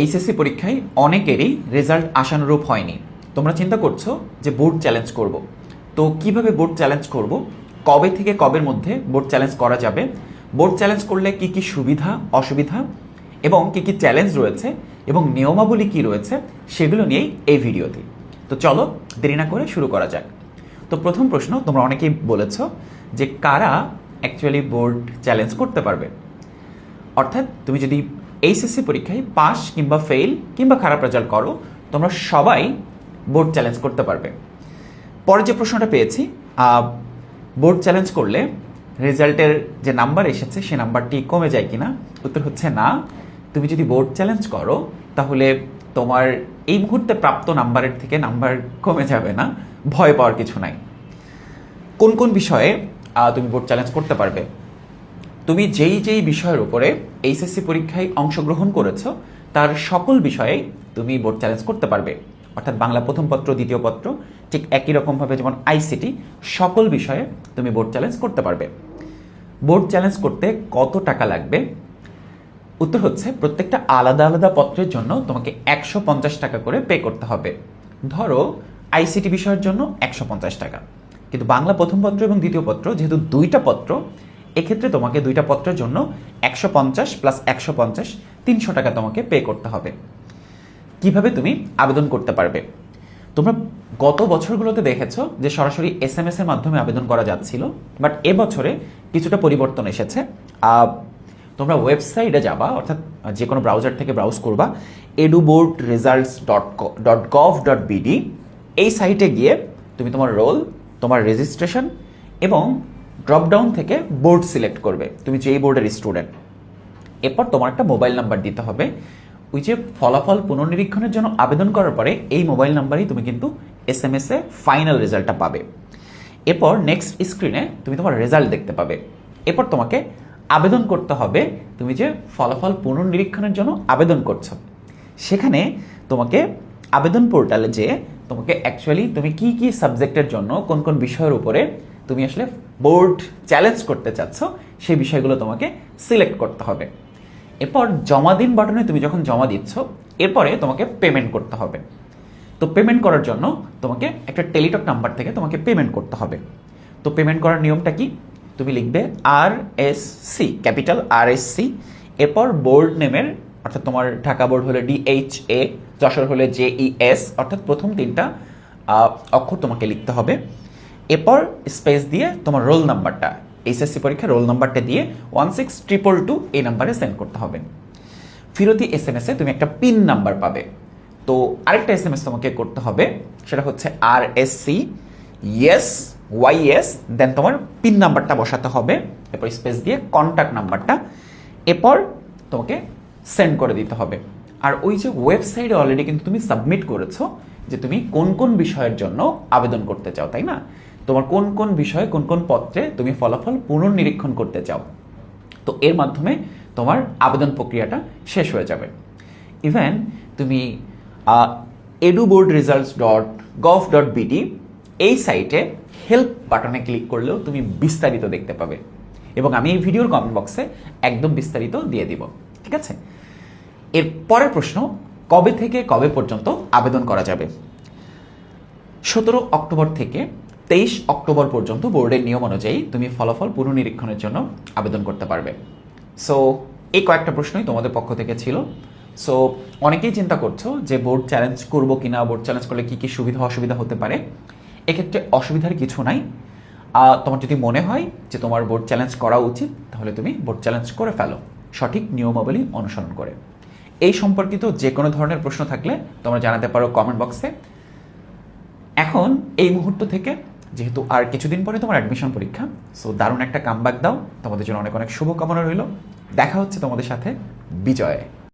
HSC পরীক্ষায় অনেকেরই result আশানুরূপ হয়নি। তোমরা চিন্তা করছ যে বোর্ড চ্যালেঞ্জ করব। তো কীভাবে বোর্ড চ্যালেঞ্জ করব? কবে থেকে কবের মধ্যে বোর্ড চ্যালেঞ্জ করা যাবে? বোর্ড চ্যালেঞ্জ করলে কি কি সুবিধা, অসুবিধা এবং কি কি চ্যালেঞ্জ রয়েছে এবং নিয়মাবলী কি রয়েছে সেগুলো নিয়েই এই ভিডিওতে তো চলো দেরি না করে শুরু করা যাক। তো প্রথম প্রশ্ন, তোমরা অনেকেই বলেছ যে কারা অ্যাকচুয়ালি বোর্ড চ্যালেঞ্জ করতে পারবে? অর্থাৎ তুমি যদি এইচএসসি পরীক্ষায় পাস কিংবা ফেল কিংবা খারাপ রেজাল্ট করো, তোমরা সবাই বোর্ড চ্যালেঞ্জ করতে পারবে। পরে যে প্রশ্নটা পেয়েছি বোর্ড চ্যালেঞ্জ করলে রেজাল্টের যে নাম্বার এসেছে, সে নাম্বারটি কমে যায় কিনা? উত্তর হচ্ছে না। তুমি যদি বোর্ড চ্যালেঞ্জ করো, তাহলে তোমার এই মুহূর্তে প্রাপ্ত নাম্বারের থেকে নাম্বার কমে যাবে না। ভয় পাওয়ার কিছু নাই। কোন কোন বিষয়ে তুমি বোর্ড চ্যালেঞ্জ করতে পারবে? তুমি যেই যেই বিষয়ের উপরে এইচএসসি পরীক্ষায় অংশগ্রহণ করেছ, তার সকল বিষয়ে তুমি বোর্ড চ্যালেঞ্জ করতে পারবে। অর্থাৎ বাংলা প্রথম পত্র, দ্বিতীয় পত্র, ঠিক একই রকমভাবে যেমন আইসিটি সকল বিষয়ে তুমি বোর্ড চ্যালেঞ্জ করতে পারবে। বোর্ড চ্যালেঞ্জ করতে কত টাকা লাগবে? উত্তর হচ্ছে, প্রত্যেকটা আলাদা আলাদা পত্রের জন্য তোমাকে একশো পঞ্চাশ টাকা করে পে করতে হবে। ধরো আইসিটি বিষয়ের জন্য একশো পঞ্চাশ টাকা। কিন্তু বাংলা প্রথম পত্র এবং দ্বিতীয় পত্র, যেহেতু দুইটা পত্র এক্ষেত্রে তোমাকে দুইটা পত্রের জন্য একশো পঞ্চাশ প্লাস একশো পঞ্চাশ, তিনশো টাকা তোমাকে পে করতে হবে। কীভাবে তুমি আবেদন করতে পারবে? তোমরা গত বছরগুলোতে দেখেছ যে সরাসরি এস এম এর মাধ্যমে আবেদন করা যাচ্ছিল বাট এবছরে কিছুটা পরিবর্তন এসেছে। তোমরা ওয়েবসাইটে যাবা, অর্থাৎ যে কোনো ব্রাউজার থেকে ব্রাউজ করবা eduboard results dot dot gov dot BD এই সাইটে গিয়ে তুমি তোমার রোল তোমার রেজিস্ট্রেশন এবং ড্রপডাউন থেকে বোর্ড সিলেক্ট করবে। তুমি যেই বোর্ডের স্টুডেন্ট এরপর তোমার একটা মোবাইল নাম্বার দিতে হবে। ওই যে ফলাফল পুনর্নিরীক্ষণের জন্য আবেদন করার পরে এই মোবাইল নাম্বারেই তুমি কিন্তু এস এম এস ফাইনাল রেজাল্টটা পাবে। এরপর নেক্সট স্ক্রিনে তুমি তোমার রেজাল্ট দেখতে পাবে। এরপর তোমাকে আবেদন করতে হবে। তুমি যে ফলাফল পুনর্নিরীক্ষণের জন্য আবেদন করছ। সেখানে তোমাকে আবেদন পোর্টালে যে তোমাকে অ্যাকচুয়ালি তুমি কি কি সাবজেক্টের জন্য কোন কোন বিষয়ের উপরে তুমি আসলে বোর্ড চ্যালেঞ্জ করতে চাচ্ছ, সেই বিষয়গুলো তোমাকে সিলেক্ট করতে হবে। এরপর জমা দিন বাটনে তুমি যখন জমা দিচ্ছ, এরপরে তোমাকে পেমেন্ট করতে হবে। তো পেমেন্ট করার জন্য তোমাকে একটা টেলিটক নাম্বার থেকে তোমাকে পেমেন্ট করতে হবে। তো পেমেন্ট করার নিয়মটা কি? তুমি লিখবে আর এস সি ক্যাপিটাল আর এস সি এরপর বোর্ড নেমের অর্থাৎ তোমার ঢাকা বোর্ড হলে ডিএইচ এ যশোর হলে জেই এস অর্থাৎ প্রথম তিনটা অক্ষর তোমাকে লিখতে হবে। এরপর স্পেস দিয়ে তোমার রোল নাম্বারটা এইচএসসি পরীক্ষার রোল নাম্বারটা দিয়ে ওয়ান সিক্স ট্রিপল টু এই নাম্বারে সেন্ড করতে হবে। ফিরতি এস এম এসে তুমি একটা পিন নাম্বার পাবে। তো আরেকটা এস এম এস তোমাকে করতে হবে, সেটা হচ্ছে R S C yes Y S then তোমার পিন নাম্বারটা বসাতে হবে, এরপর স্পেস দিয়ে কন্ট্যাক্ট নাম্বারটা এরপর তোমাকে সেন্ড করে দিতে হবে। আর ওই যে ওয়েবসাইটে অলরেডি কিন্তু তুমি সাবমিট করেছ যে তুমি কোন কোন বিষয়ের জন্য আবেদন করতে চাও, তাই না? তোমার কোন কোন বিষয়ে, কোন কোন পত্রে তুমি ফলাফল পুনর্নিরীক্ষণ করতে চাও? তো এর মাধ্যমে তোমার আবেদন প্রক্রিয়াটা শেষ হয়ে যাবে। ইভেন তুমি edu board results dot gov dot BD এই সাইটে হেল্প বাটনে ক্লিক করলেও তুমি বিস্তারিত দেখতে পাবে। এবং আমি এই ভিডিওর কমেন্ট বক্সে একদম বিস্তারিত দিয়ে দিব। ঠিক আছে? এর পরের প্রশ্ন, কবে থেকে কবে পর্যন্ত আবেদন করা যাবে? সতেরো অক্টোবর থেকে তেইশ অক্টোবর পর্যন্ত বোর্ডের নিয়ম অনুযায়ী তুমি ফলাফল পুনর্নিরীক্ষণের জন্য আবেদন করতে পারবে। সো এই কয়েকটা প্রশ্নই তোমাদের পক্ষ থেকে ছিল। সো অনেকেই চিন্তা করছ যে বোর্ড চ্যালেঞ্জ করব কিনা, বোর্ড চ্যালেঞ্জ করলে কী কী সুবিধা, অসুবিধা হতে পারে। এক্ষেত্রে অসুবিধার কিছু নাই। তোমার যদি মনে হয় যে তোমার বোর্ড চ্যালেঞ্জ করা উচিত, তাহলে তুমি বোর্ড চ্যালেঞ্জ করে ফেলো। সঠিক নিয়মাবলী অনুসরণ করে। এই সম্পর্কিত যে কোনো ধরনের প্রশ্ন থাকলে তোমরা জানাতে পারো কমেন্ট বক্সে এখন এই মুহূর্ত থেকে যেহেতু আর কিছুদিন পরে তোমার অ্যাডমিশন পরীক্ষা সো দারুণ একটা কামব্যাক দাও। তোমাদের জন্য অনেক অনেক শুভকামনা রইল। দেখা হচ্ছে তোমাদের সাথে বিজয়ে।